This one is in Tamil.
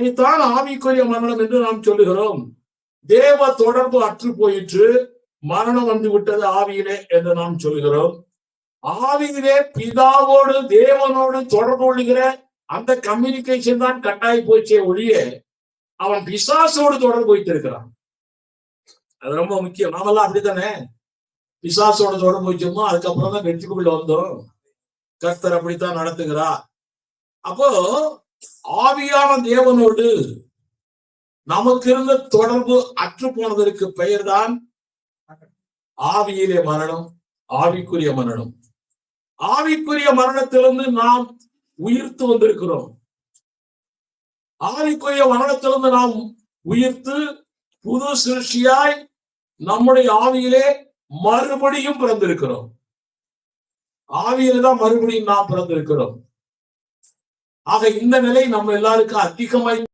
இதைத்தான் ஆவிக்குரிய மரணம் என்று நாம் சொல்லுகிறோம். தேவ தொடர்பு அற்று போயிற்று மரணம் வந்து விட்டது ஆவியிலே என்று நாம் சொல்கிறோம் ஆவியிலே பிதாவோடு தேவனோடு தொடர்பு கொள்ளுகிற அந்த கம்யூனிகேஷன் தான் கட்டாயி போச்சே ஒழிய அவன் பிசாசோடு தொடர்பு வைத்திருக்கிறான். அது ரொம்ப முக்கியம். நாமெல்லாம் அப்படித்தானே? பிசாசோட தொடர்பு வச்சோமோ அதுக்கப்புறம் தான் வெற்றிக்குள்ள வந்தோம். கர்த்தர் அப்படித்தான் நடத்துகிறார். அப்போ ஆவியான தேவனோடு நமக்கு இருந்த தொடர்பு அற்று போனதற்கு பெயர்தான் ஆவியிலே மரணம் ஆவிக்குரிய மரணம். ஆவிக்குரிய மரணத்திலிருந்து நாம் உயிர்த்து வந்திருக்கிறோம். ஆவிக்குரிய மரணத்திலிருந்து நாம் உயிர்த்து புது சிருஷ்டியாய் நம்முடைய ஆவியிலே மறுபடியும் பிறந்திருக்கிறோம். ஆவியில தான் மறுபடியும் நாம் பிறந்திருக்கிறோம். ஆக இந்த நிலை நம்ம எல்லாருக்கும் அதிகமாய்